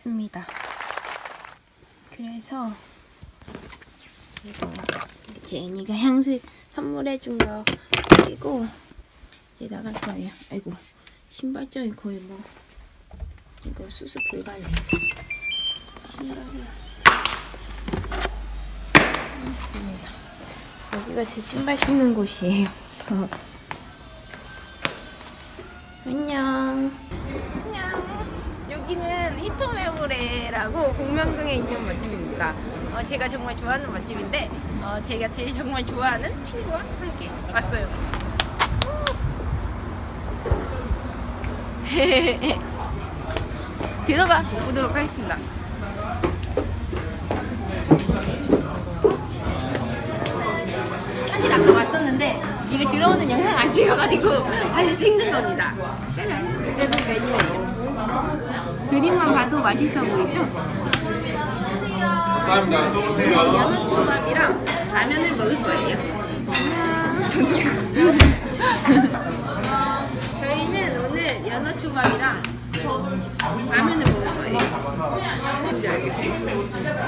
샀습니다. 그래서 이거 제인이가 향수 선물해준 거 그리고 이제 나갈 거예요. 아이고 신발장이 거의 뭐 이거 수습 불가네. 신발이. 여기가 제 신발 신는 곳이에요. 안녕. 안녕. 여기는 히토메모레라고 공명동에 있는 맛집입니다. 어, 제가 정말 좋아하는 맛집인데 어, 제가 제일 정말 좋아하는 친구와 함께 왔어요. 들어가 보도록 하겠습니다. 사실 아까 왔었는데 이게 들어오는 영상 안 찍어가지고 다시 챙긴 겁니다. 짜잔. 이제도 메뉴예요. 그림만 봐도 맛있어 보이죠? 감사합니다. 또 오세요. 연어 초밥이랑 라면을 먹을 거예요. 어, 저희는 오늘 연어 초밥이랑 라면을 먹을 거예요. 뭔지 알겠어요?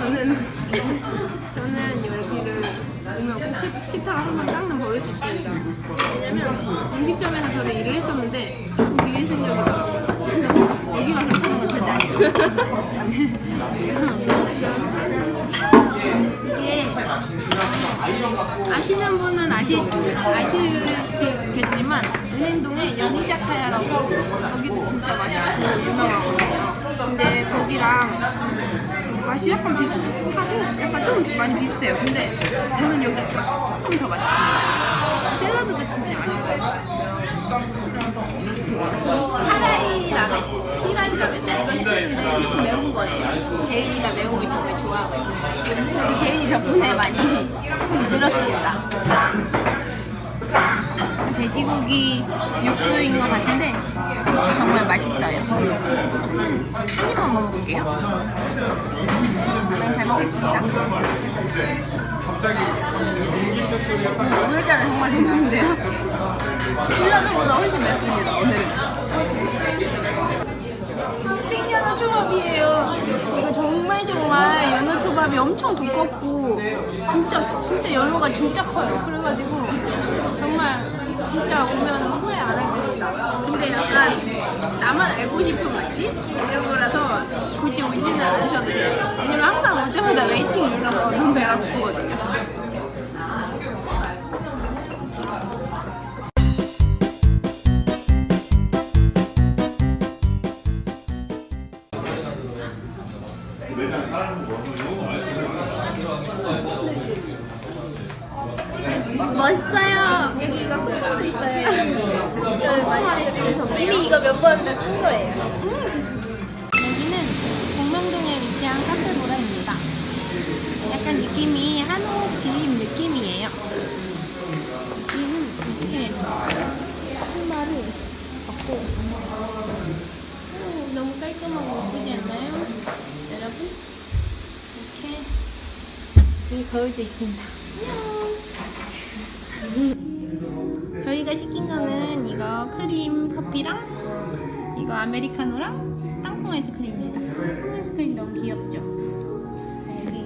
저는 저는 여기를 꼭 식- 식탁을 한번 닦는 버릇이 있습니다. 왜냐면 음식점에서 저는 일을 했었는데 이게 아시는 분은 아시, 아시겠지만 은행동에 연희자카야라고 거기도 진짜 맛있고 유명하거든요. 근데 거기랑 맛이 약간 비슷하고 약간 좀 많이 비슷해요. 근데 저는 여기가 조금 더 맛있습니다. 샐러드도 진짜 맛있어요. 카라이 라멘, 피라 이거 시켰는데 조금 매운 거예요. 제인이가 매운 걸 정말 좋아하거든요. 그리고 제인이 덕분에 많이 늘었습니다. 돼지고기 육수인 것 같은데 정말 맛있어요. 한 입만 먹어볼게요. 네, 잘 먹겠습니다. 음, 오늘따라 정말 좀 매운데요? 콜라면보다 훨씬 맵습니다, 오늘은. 땡 연어 초밥이에요. 이거 정말 정말 연어 초밥이 엄청 두껍고 진짜 진짜 연어가 진짜 커요. 그래가지고 정말 진짜 오면 후회 안 할 겁니다. 근데 약간 나만 알고 싶은 맛집 이런 거라서 굳이 오지는 않으셔도 돼요. 왜냐면 항상 올 때마다 웨이팅이 있어서 너무 배가 고프거든요. 있어요. 이미 이거 몇번다쓴 거예요. 여기는 공명동에 위치한 카페보라입니다. 약간 느낌이 한옥 집 느낌이에요. 여기는 이렇게 신발을 벗고 오, 너무 깔끔하고 예쁘지 않나요? 여러분? 이렇게 거울도 있습니다. 저희가 시킨 거는 이거 크림 커피랑 이거 아메리카노랑 땅콩 아이스크림입니다. 땅콩 아이스크림 너무 귀엽죠? 여기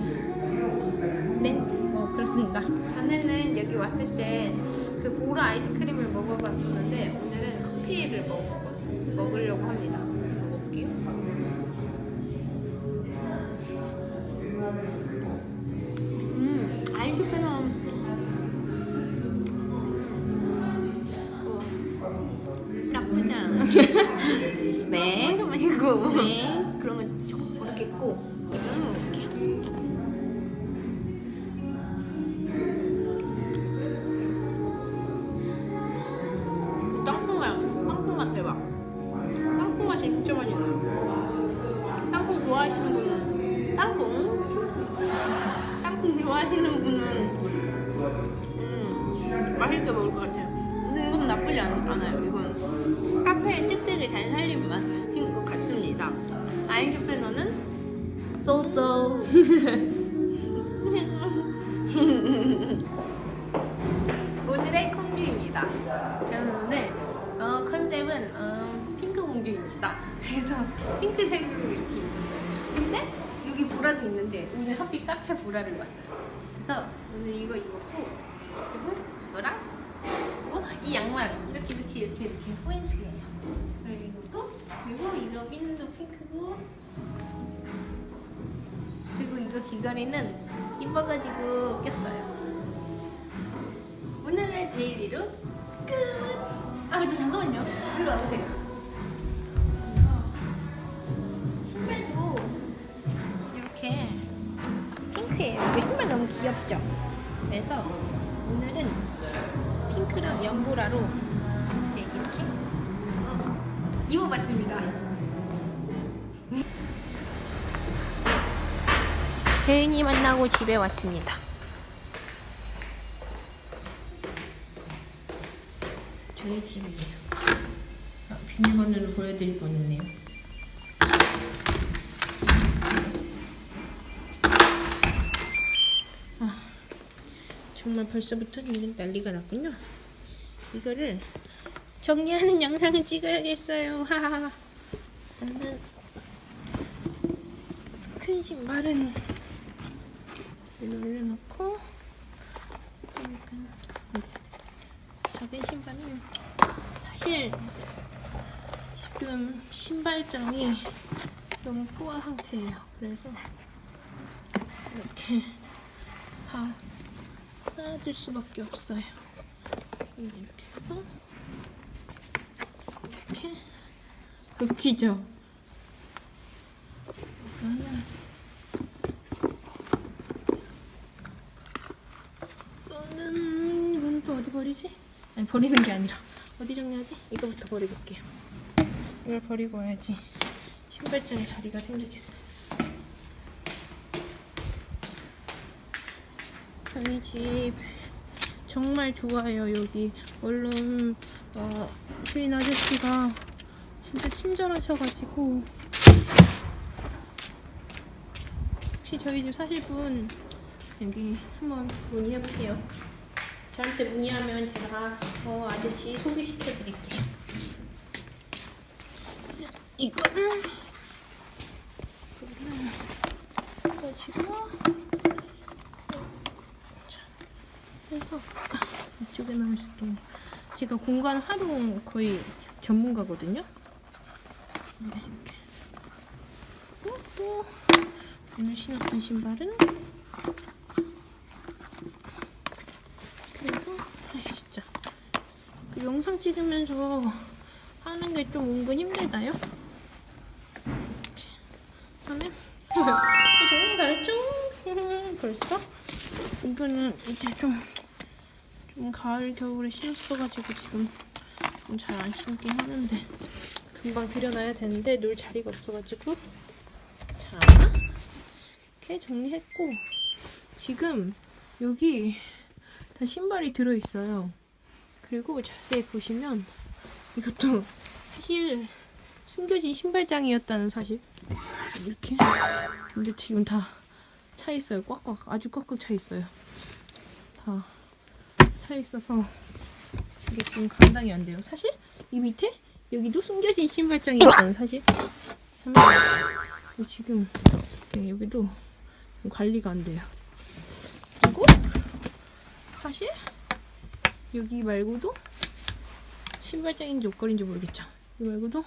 네, 뭐 그렇습니다. 전에는 여기 왔을 때 그 보라 아이스크림을 먹어봤었는데 오늘은 커피를 먹어봤- 먹으려고 합니다. 맛있고. 네. 그러면 모르겠고. 이거는 먹을게요. 땅콩 맛, 땅콩 맛 대박. 땅콩 맛이 진짜 맛있어요. 땅콩 좋아하시는 분은 땅콩. 땅콩 좋아하시는 분은 음, 맛있게 먹을 것 같아요. 근데 이건 나쁘지 않, 않아요. 이건 카페의 특색을 잘 살린 맛 인것 같습니다. 아인슈페너는 쏘쏘. 오늘의 공주입니다. 저는 오늘 어, 컨셉은 어, 핑크 공주입니다. 그래서 핑크색으로 이렇게 입었어요. 보라도 있는데 오늘 하필 카페 보라를 왔어요. 그래서 오늘 이거 입었고 그리고 이거랑 그리고 이 양말 이렇게 이렇게 이렇게 이렇게 포인트예요. 그리고 이거 핀도 핑크고 그리고 이거 귀걸이는 이뻐가지고 꼈어요. 오늘의 데일리로 끝. 아 근데 잠깐만요. 이리 와보세요. 신발도 이렇게 핑크예요. 이 신발 너무 귀엽죠? 그래서 오늘은 핑크랑 연보라로 입어봤습니다. 재은이 만나고 집에 왔습니다. 저희 집이에요. 아, 비밀번호를 보여드릴 뻔했네요. 아, 정말 벌써부터 이런 난리가 났군요. 이거를 정리하는 영상을 찍어야겠어요. 하하하. 나는 큰 신발은 올려놓고 작은 신발은 사실 지금 신발장이 너무 포화 상태예요. 그래서 이렇게 다 쌓아둘 수밖에 없어요. 이렇게 해서 이렇게 웃기죠? 이거는 이거는 이건 또 어디 버리지? 아니 버리는 게 아니라 어디 정리하지? 이거부터 버리고 올게요. 이걸 버리고 와야지 신발장에 자리가 생기겠어요. 저희 집 정말 좋아요 여기 얼른 어, 주인 아저씨가 진짜 친절하셔가지고 혹시 저희 집 사실 분 여기 한번 문의해보세요. 저한테 문의하면 제가 어, 아저씨 소개시켜 드릴게요. 자, 이거를 가지고 자, 해서 이쪽에 넣을 수 있겠네요. 제가 공간 활용 거의 전문가거든요. 네, 이렇게. 그리고 또 오늘 신었던 신발은 그리고 아 진짜 그 영상 찍으면서 하는 게 좀 은근 힘들다요? 이렇게 하면 정리 다 됐죠? 벌써? 이거는 이제 좀, 좀 가을 겨울에 신었어가지고 지금 좀 잘 안 신긴 하는데 금방 들여놔야 되는데 놀 자리가 없어가지고 자 이렇게 정리했고 지금 여기 다 신발이 들어있어요. 그리고 자세히 보시면 이것도 사실 숨겨진 신발장이었다는 사실 이렇게 근데 지금 다 차 있어요. 꽉꽉 아주 꽉꽉 차 있어요. 다 차 있어서 이게 지금 감당이 안 돼요. 사실 이 밑에 여기도 숨겨진 신발장이 있다는 사실 지금 여기도 관리가 안 돼요. 그리고 사실 여기 말고도 신발장인지 옷걸이인지 모르겠죠. 이 말고도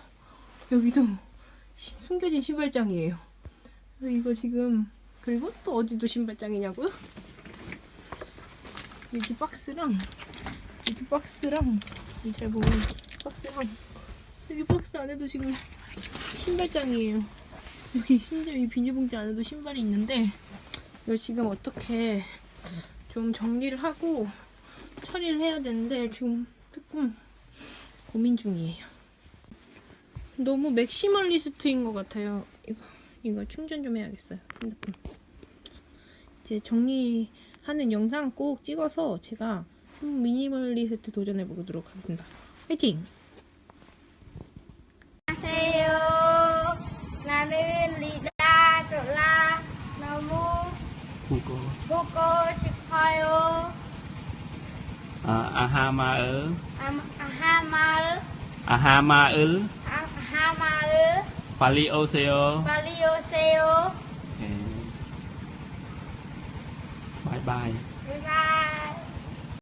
여기도 시- 숨겨진 신발장이에요. 그래서 이거 지금 그리고 또 어디도 신발장이냐고요? 여기 박스랑 여기 박스랑 잘 보면 박스랑 여기 박스 안에도 지금 신발장이에요. 여기 심지어 이 비닐봉지 안에도 신발이 있는데 이걸 지금 어떻게 좀 정리를 하고 처리를 해야 되는데 지금 조금 고민 중이에요. 너무 맥시멀리스트인 것 같아요. 이거 이거 충전 좀 해야겠어요. 핸드폰. 이제 정리하는 영상 꼭 찍어서 제가 미니멀리스트 도전해 보도록 하겠습니다. 화이팅! nên lì đa chỗ la nó Ahamael Ahamael Ahamael Ahamael Palioseo Palioseo. Bye bye. Bye bye.